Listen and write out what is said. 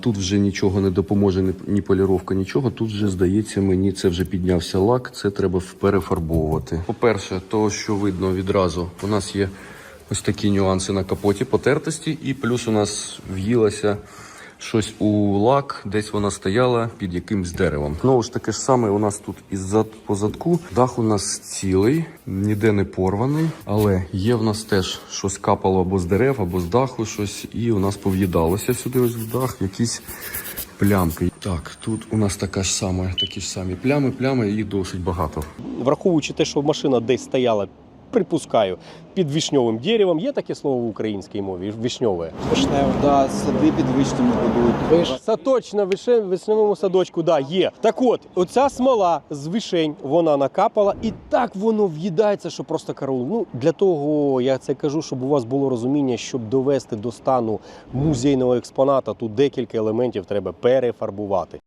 Тут вже нічого не допоможе, ні- поліровка, нічого. Тут вже здається мені, це вже піднявся лак, це треба перефарбовувати. По-перше, то що видно відразу, у нас є ось такі нюанси на капоті, потертості, і плюс у нас в'їлася щось у лак, десь вона стояла під якимсь деревом. Знову ж таке ж саме у нас тут із зад по задку. Дах у нас цілий, ніде не порваний, але є в нас теж щось капало або з дерев, або з даху щось, і у нас пов'їдалося сюди ось в дах якісь плямки. Так, тут у нас така ж сама, такі ж самі плями, плями, їх досить багато. Враховуючи те, що машина десь стояла, припускаю, під вишньовим деревом, є таке слово в українській мові вишньове. Вишневе. Да, сади під вишнями будують. Саточна више, вишневому садочку, да, є. Так от, оця смола з вишень вона накапала, і так воно в'їдається, що просто караул. Ну для того я це кажу, щоб у вас було розуміння, щоб довести до стану музейного експоната, тут декілька елементів треба перефарбувати.